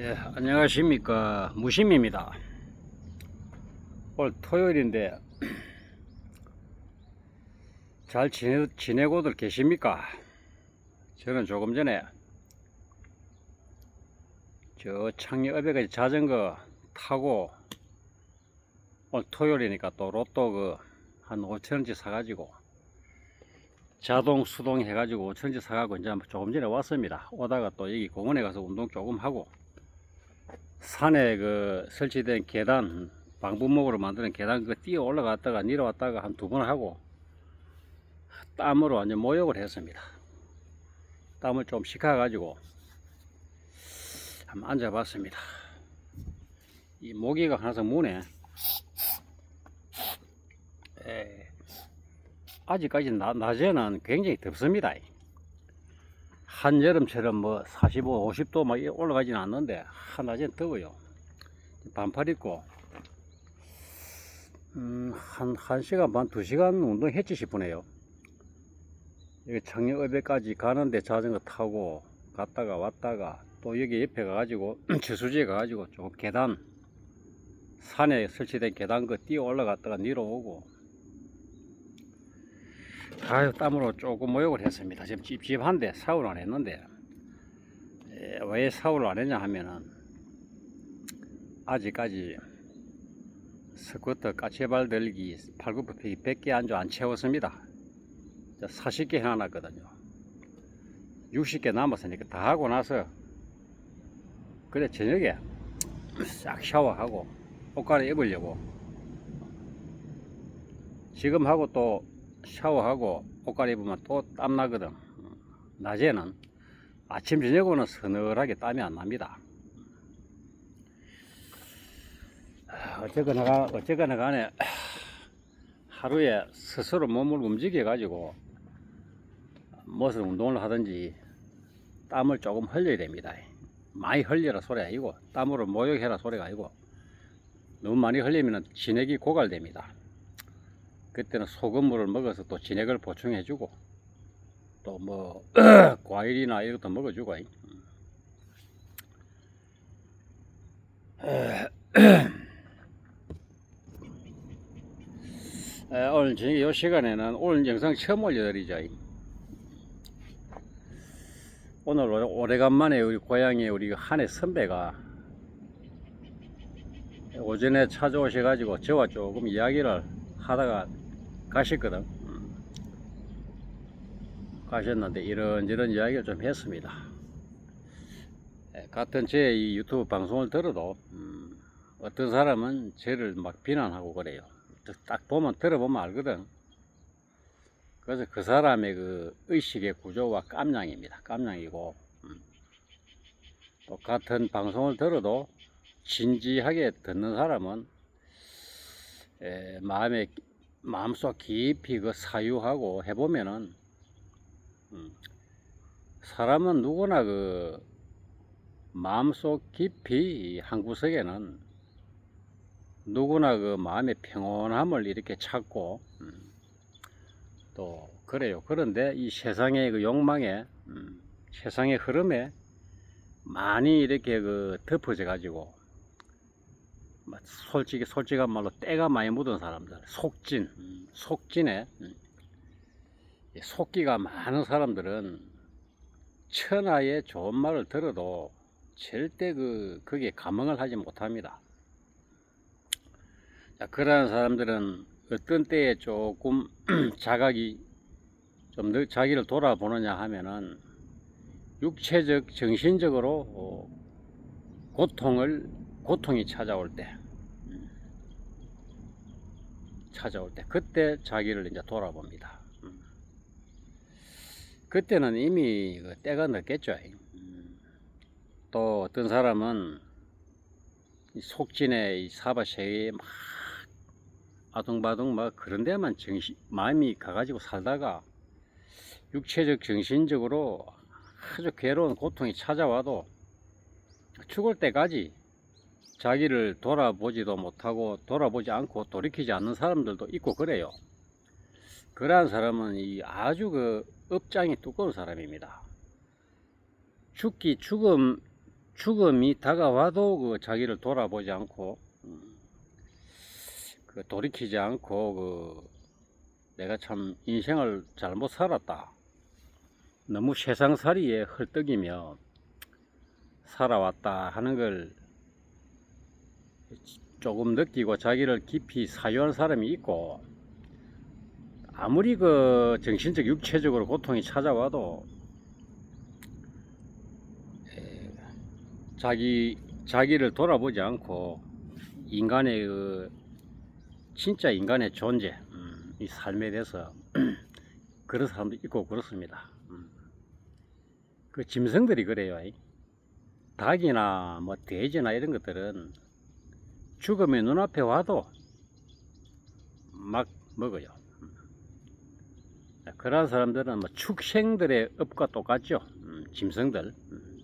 예, 안녕하십니까. 무심입니다. 오늘 토요일인데, 잘 지내, 지내고들 계십니까? 저는 조금 전에, 저 창녀읍에까지 자전거 타고, 오늘 토요일이니까 또 로또 그, 한 5천원치 사가지고, 자동 수동 해가지고 5천원치 사가고 이제 조금 전에 왔습니다. 오다가 또 여기 공원에 가서 운동 조금 하고, 산에 그 설치된 계단 방부목으로 만드는 계단 그 뛰어 올라갔다가 내려왔다가 한 두 번 하고 땀으로 완전 모욕을 했습니다. 땀을 좀 식혀가지고 한번 앉아봤습니다. 이 모기가 항상 무네. 에, 아직까지 나, 낮에는 굉장히 덥습니다. 한여름처럼 뭐 45, 50도 막 올라가지는 않는데 한낮엔 더워요. 반팔 입고 음, 한, 한 시간 반, 두 시간 운동했지 싶으네요. 여기 창녕읍에까지 가는데 자전거 타고 갔다가 왔다가 또 여기 옆에 가가지고 저수지에 가가지고 조금 계단 산에 설치된 계단 그 뛰어 올라갔다가 내려오고 아유 땀으로 조금 모욕을 했습니다. 지금 찝찝한데 샤워를 안 했는데 에, 왜 샤워를 안 했냐 하면은 아직까지 스쿼트 까치발 들기 팔굽혀펴기 100개 안주 안 채웠습니다. 40개 해놨거든요. 60개 남았으니까 다 하고 나서 그래 저녁에 싹 샤워하고 옷 갈아입으려고 지금 하고 또 샤워하고 옷 갈아입으면 또 땀 나거든. 낮에는 아침 저녁으로는 서늘하게 땀이 안 납니다. 어쨌거나, 가- 어쨌거나 간에 하루에 스스로 몸을 움직여 가지고 무슨 운동을 하든지 땀을 조금 흘려야 됩니다. 많이 흘려라 소리 아니고 땀으로 모욕해라 소리가 아니고 너무 많이 흘리면 진액이 고갈됩니다. 그때는 소금물을 먹어서 또 진액을 보충해주고 또 뭐 과일이나 이런 것도 먹어주고. 에, 오늘 저녁 이 시간에는 오늘 영상 처음 올려드리죠 오늘 오래- 오래간만에 우리 고향에 우리 한해 선배가 오전에 찾아오셔가지고 저와 조금 이야기를 하다가 가셨거든. 음. 가셨는데 이런저런 이야기를 좀 했습니다. 예, 같은 제 이 유튜브 방송을 들어도 음, 어떤 사람은 저를 막 비난하고 그래요. 딱 보면 들어보면 알거든. 그래서 그 사람의 그 의식의 구조와 깜냥입니다. 깜냥이고 음. 또 같은 방송을 들어도 진지하게 듣는 사람은 에, 마음에 마음속 깊이 그 사유하고 해보면은 음, 사람은 누구나 그 마음속 깊이 한 구석에는 누구나 그 마음의 평온함을 이렇게 찾고 음, 또 그래요. 그런데 이 세상의 그 욕망에 음, 세상의 흐름에 많이 이렇게 그 덮어져 가지고 막 솔직히 솔직한 말로 때가 많이 묻은 사람들. 속진. 음, 속진에. 음, 이 속기가 많은 사람들은 천하의 좋은 말을 들어도 절대 그 거기에 감흥을 하지 못합니다. 자, 그러한 사람들은 어떤 때에 조금 자각이 좀더 자기를 돌아보느냐 하면은 육체적, 정신적으로 어, 고통을 고통이 찾아올 때 음, 찾아올 때 그때 자기를 이제 돌아봅니다. 음. 그때는 이미 그 때가 늦겠죠. 음. 또 어떤 사람은 이 속진의 이 사바 세계에 막 아둥바둥 막 그런 데만 정신 마음이 가가지고 살다가 육체적 정신적으로 아주 괴로운 고통이 찾아와도 죽을 때까지 자기를 돌아보지도 못하고 돌아보지 않고 돌이키지 않는 사람들도 있고 그래요. 그러한 사람은 이 아주 그 업장이 두꺼운 사람입니다. 죽기 죽음 죽음이 다가와도 그 자기를 돌아보지 않고 음, 그 돌이키지 않고 그 내가 참 인생을 잘못 살았다. 너무 세상살이에 헐떡이며 살아왔다 하는 걸 조금 느끼고 자기를 깊이 사유한 사람이 있고 아무리 그 정신적 육체적으로 고통이 찾아와도 에, 자기 자기를 돌아보지 않고 인간의 그 진짜 인간의 존재 음, 이 삶에 대해서 그런 사람도 있고 그렇습니다. 음. 그 짐승들이 그래요. 이. 닭이나 뭐 돼지나 이런 것들은 죽음이 눈앞에 와도 막 먹어요. 음. 그런 사람들은 뭐 축생들의 업과 똑같죠. 음, 짐승들, 음,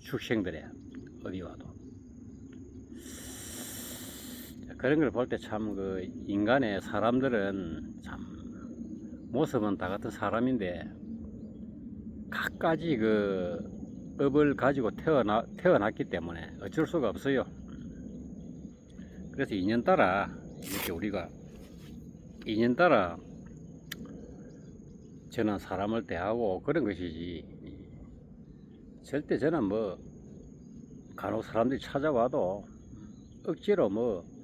축생들의 어디 와도. 자, 그런 걸 볼 때 참 그 인간의 사람들은 참 모습은 다 같은 사람인데 각가지 그 업을 가지고 태어나, 태어났기 때문에 어쩔 수가 없어요. 그래서 인연 따라 이렇게 우리가 인연 따라 저는 사람을 대하고 그런 것이지 절대 저는 뭐 간혹 사람들이 찾아와도 억지로 뭐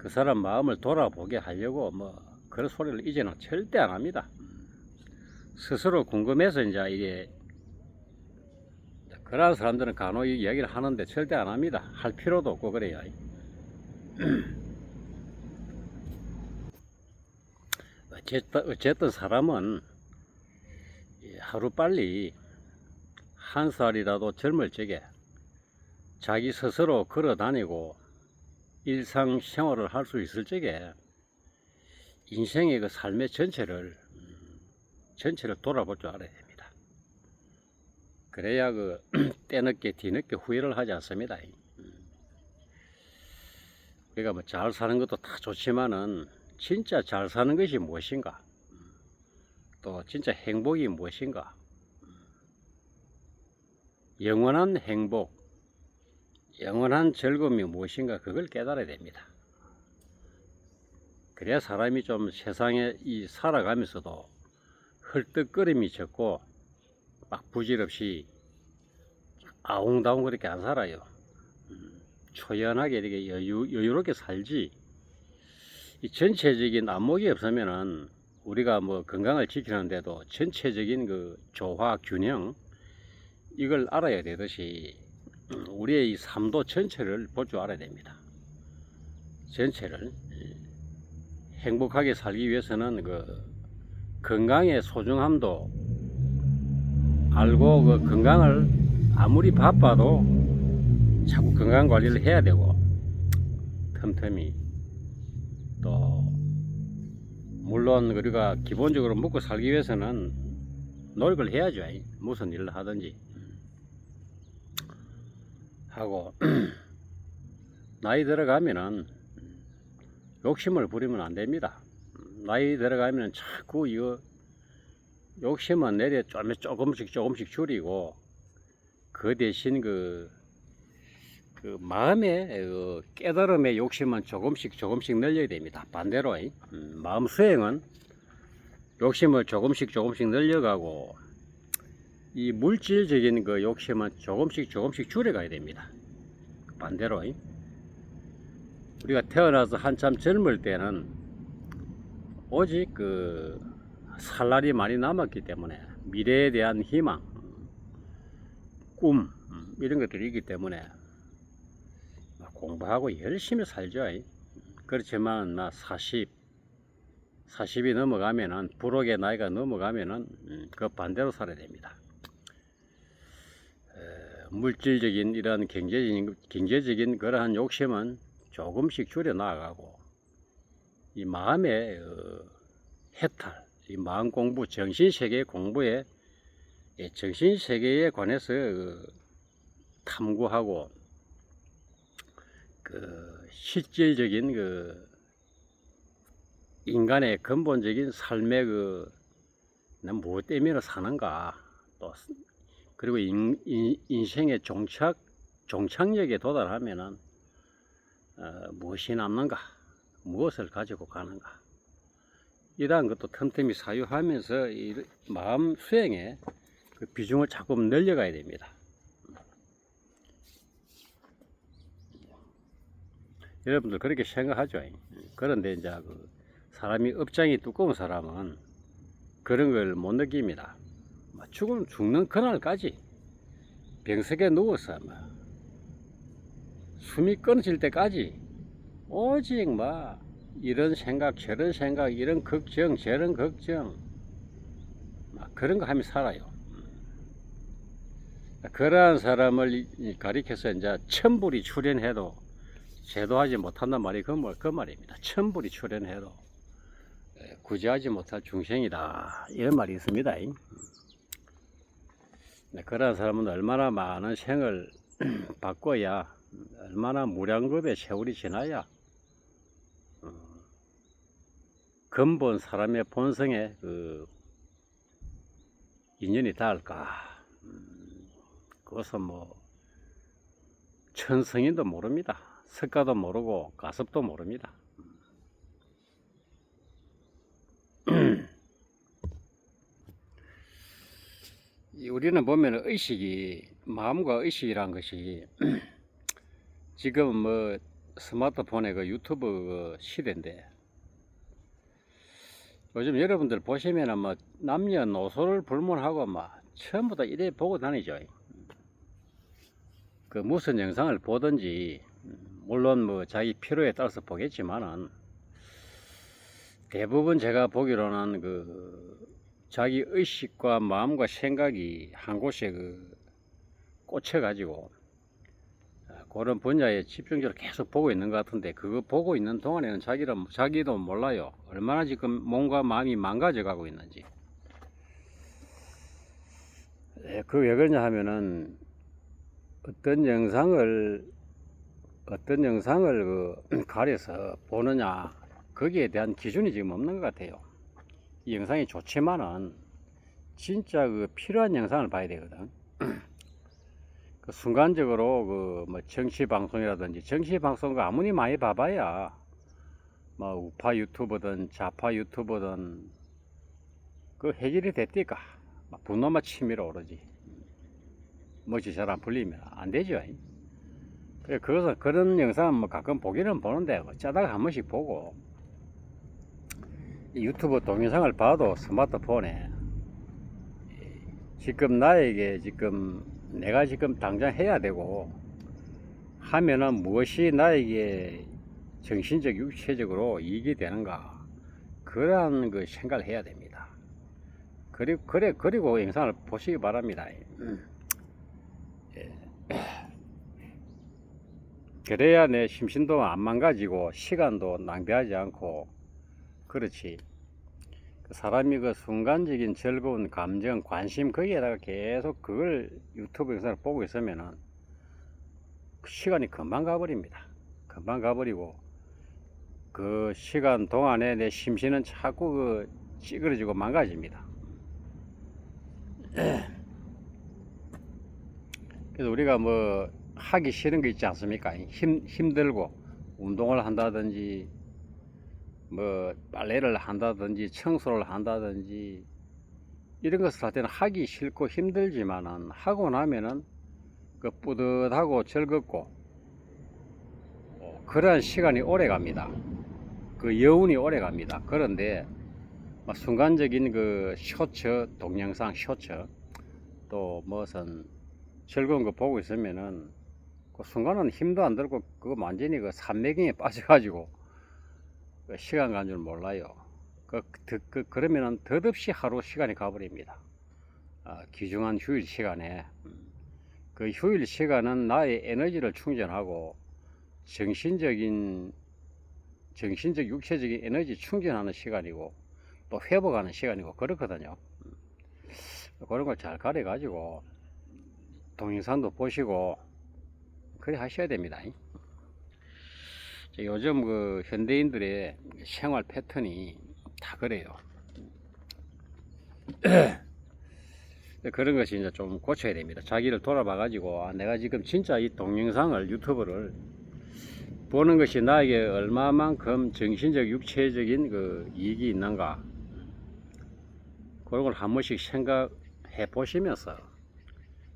그 사람 마음을 돌아보게 하려고 뭐 그런 소리를 이제는 절대 안 합니다. 스스로 궁금해서 이제 이게 그런 사람들은 간혹 이 이야기를 하는데 절대 안 합니다. 할 필요도 없고 그래요. 어쨌든, 어쨌든 사람은 하루 빨리 한 살이라도 젊을 적에 자기 스스로 걸어 다니고 일상 생활을 할 수 있을 적에 인생의 그 삶의 전체를 음, 전체를 돌아볼 줄 알아야 됩니다. 그래야 그 때늦게 뒤늦게 후회를 하지 않습니다. 음. 우리가 뭐잘 사는 것도 다 좋지만은 진짜 잘 사는 것이 무엇인가? 음. 또 진짜 행복이 무엇인가? 영원한 행복, 영원한 즐거움이 무엇인가 그걸 깨달아야 됩니다. 그래야 사람이 좀 세상에 이 살아가면서도 헐떡거림이 적고 막 부질없이 아웅다웅 그렇게 안 살아요. 음, 초연하게 이렇게 여유, 여유롭게 살지. 이 전체적인 안목이 없으면은 우리가 뭐 건강을 지키는데도 전체적인 그 조화 균형 이걸 알아야 되듯이 음, 우리의 이 삶도 전체를 볼 줄 알아야 됩니다. 전체를 행복하게 살기 위해서는 그 건강의 소중함도 알고 그 건강을 아무리 바빠도 자꾸 건강 관리를 해야 되고 틈틈이 또 물론 우리가 기본적으로 먹고 살기 위해서는 노력을 해야죠. 무슨 일을 하든지 하고 나이 들어가면은 욕심을 부리면 안 됩니다. 나이 들어가면 자꾸 이거 욕심은 내려 좀 조금씩 조금씩 줄이고 그 대신 그, 그 마음의 그 깨달음의 욕심은 조금씩 조금씩 늘려야 됩니다. 반대로 음, 마음 수행은 욕심을 조금씩 조금씩 늘려가고 이 물질적인 그 욕심은 조금씩 조금씩 줄여가야 됩니다. 반대로 우리가 태어나서 한참 젊을 때는 오직 그 살 날이 많이 남았기 때문에 미래에 대한 희망, 꿈 이런 것들이 있기 때문에 공부하고 열심히 살죠. 그렇지만 나 40, 40이 넘어가면은 불혹의 나이가 넘어가면은 음, 그 반대로 살아야 됩니다. 물질적인 이런 경제적인, 경제적인 그러한 욕심은 조금씩 줄여 나가고 이 마음의 어, 해탈, 이 마음 공부, 정신 세계 공부에 예, 정신 세계에 관해서 어, 탐구하고 그 실질적인 그 인간의 근본적인 삶의 그 무엇 때문에 사는가? 또 그리고 인, 인, 인 생의 종착 종착역에 도달하면은 어, 무엇이 남는가? 무엇을 가지고 가는가? 이러한 것도 틈틈이 사유하면서 이 마음 수행에 그 비중을 자꾸 늘려가야 됩니다. 여러분들 그렇게 생각하죠. 그런데 이제 그 사람이 업장이 두꺼운 사람은 그런 걸 못 느낍니다. 막 죽음 죽는 그날까지 병석에 누워서 막 숨이 끊어질 때까지 오직 막 이런 생각 저런 생각 이런 걱정 저런 걱정 막 그런 거 하며 살아요. 그러한 사람을 이- 가리켜서 이제 천불이 출연해도 제도하지 못한단 말이 그, 말- 그 말입니다. 천불이 출연해도 에, 구제하지 못할 중생이다 이런 말이 있습니다. 네, 그러한 사람은 얼마나 많은 생을 바꿔야 얼마나 무량겁의 세월이 지나야 어, 근본 사람의 본성에 그 인연이 닿을까 음, 그것은 뭐 천성인도 모릅니다 석가도 모르고 가섭도 모릅니다 이 우리는 보면 의식이 마음과 의식이란 것이 지금 뭐 스마트폰의 그 유튜브 그 시대인데 요즘 여러분들 보시면은 뭐 남녀노소를 불문하고 막 전부 다 이래 보고 다니죠. 그 무슨 영상을 보든지 물론 뭐 자기 필요에 따라서 보겠지만은 대부분 제가 보기로는 그 자기 의식과 마음과 생각이 한 곳에 그 꽂혀 가지고 그런 분야에 집중적으로 계속 보고 있는 것 같은데 그거 보고 있는 동안에는 자기는 자기도 몰라요. 얼마나 지금 몸과 마음이 망가져 가고 있는지. 예, 그왜 그러냐 하면은 어떤 영상을 어떤 영상을 그 가려서 보느냐 거기에 대한 기준이 지금 없는 것 같아요. 이 영상이 좋지만은 진짜 그 필요한 영상을 봐야 되거든. 그 순간적으로 그 뭐 정치 방송이라든지 정치 방송가 아무리 많이 봐봐야 뭐 우파 유튜버든 좌파 유튜버든 그 해결이 됐디까 막 분노만 치밀어 오르지 뭐지 잘안 풀리면 안 되죠 그래 그것은 그런 영상은 뭐 가끔 보기는 보는데 뭐 짜다가 한 번씩 보고 이 유튜브 동영상을 봐도 스마트폰에 지금 나에게 지금 내가 지금 당장 해야 되고 하면은 무엇이 나에게 정신적 육체적으로 이익이 되는가 그러한 그 생각을 해야 됩니다. 그리고 그래 그리고 영상을 보시기 바랍니다. 음. 그래야 내 심신도 안 망가지고 시간도 낭비하지 않고 그렇지. 그 사람이 그 순간적인 즐거운 감정, 관심 거기에다가 계속 그걸 유튜브 영상을 보고 있으면은 그 시간이 금방 가버립니다. 금방 가버리고 그 시간 동안에 내 심신은 자꾸 그 찌그러지고 망가집니다. 그래서 우리가 뭐 하기 싫은 거 있지 않습니까? 힘, 힘들고 운동을 한다든지 뭐 빨래를 한다든지 청소를 한다든지 이런 것을 할 때는 하기 싫고 힘들지만은 하고 나면은 그 뿌듯하고 즐겁고 어, 그러한 시간이 오래 갑니다. 그 여운이 오래 갑니다. 그런데 막 순간적인 그 쇼츠 동영상 쇼츠 또 무슨 즐거운 거 보고 있으면은 그 순간은 힘도 안 들고 그거 완전히 그 산매경에 빠져가지고 그 시간 간 줄 몰라요. 그, 그, 그, 그러면은 덧없이 하루 시간이 가버립니다. 아, 귀중한 휴일 시간에. 음. 그 휴일 시간은 나의 에너지를 충전하고 정신적인, 정신적, 육체적인 에너지 충전하는 시간이고 또 회복하는 시간이고 그렇거든요. 음. 그런 걸 잘 가려 가지고 동영상도 보시고 그래 하셔야 됩니다. 저 요즘 그 현대인들의 생활 패턴이 다 그래요. 그런 것이 이제 좀 고쳐야 됩니다. 자기를 돌아봐 가지고 아, 내가 지금 진짜 이 동영상을 유튜브를 보는 것이 나에게 얼마만큼 정신적 육체적인 그 이익이 있는가 그런 걸 한 번씩 생각해 보시면서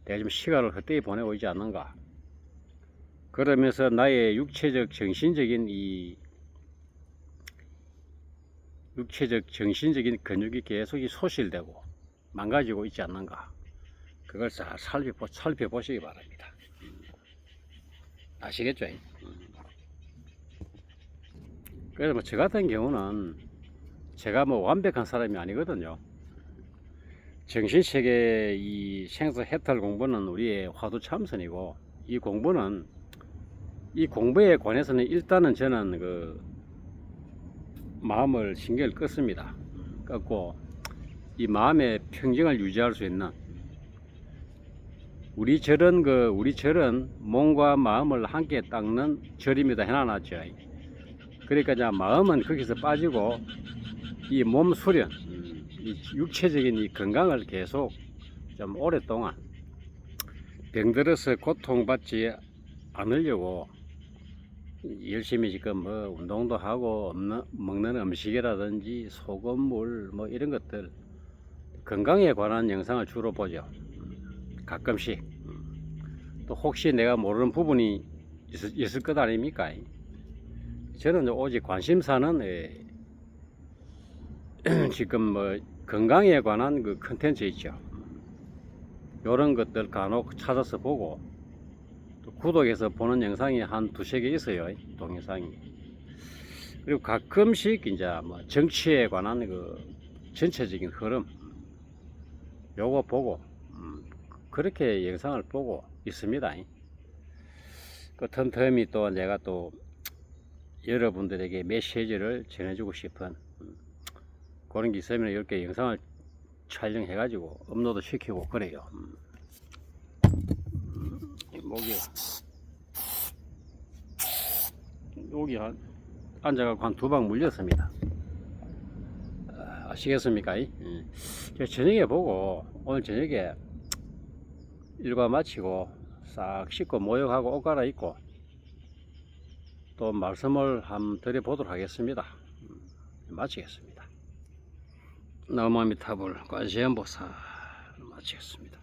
내가 지금 시간을 헛되이 보내고 있지 않는가 그러면서 나의 육체적 정신적인 이 육체적 정신적인 근육이 계속 이 소실되고 망가지고 있지 않는가. 그걸 잘 살펴보, 살펴보시기 바랍니다. 아시겠죠? 그래서 뭐 저 같은 경우는 제가 뭐 완벽한 사람이 아니거든요. 정신세계 이 생사 해탈 공부는 우리의 화두 참선이고 이 공부는 이 공부에 관해서는 일단은 저는 그 마음을 신경을 껐습니다. 껐고 이 마음의 평정을 유지할 수 있는 우리 절은 그 우리 절은 몸과 마음을 함께 닦는 절입니다. 해놔놨죠. 그러니까 이제 마음은 거기서 빠지고 이 몸 수련, 음, 이 육체적인 이 건강을 계속 좀 오랫동안 병들어서 고통받지 않으려고 열심히 지금 뭐 운동도 하고 없는, 먹는 음식이라든지 소금물 뭐 이런 것들 건강에 관한 영상을 주로 보죠. 가끔씩 또 혹시 내가 모르는 부분이 있을, 있을 것 아닙니까? 저는 오직 관심사는 예, 지금 뭐 건강에 관한 그 컨텐츠 있죠. 이런 것들 간혹 찾아서 보고 또 구독해서 보는 영상이 한 두세 개 있어요. 동영상이. 그리고 가끔씩 이제 뭐 정치에 관한 그 전체적인 흐름 요거 보고 음, 그렇게 영상을 보고 있습니다. 그 틈틈이 또 내가 또 여러분들에게 메시지를 전해주고 싶은 음, 그런 게 있으면 이렇게 영상을 촬영해 가지고 업로드 시키고 그래요. 음. 이 목이 여기 한 앉아갖고 한 두 방 물렸습니다. 아, 아시겠습니까? 이? 예. 제가 저녁에 보고 오늘 저녁에 일과 마치고 싹 씻고 모욕하고 옷 갈아입고 또 말씀을 한번 드려보도록 하겠습니다. 음, 마치겠습니다. 나무아미타불 관세음보살 마치겠습니다.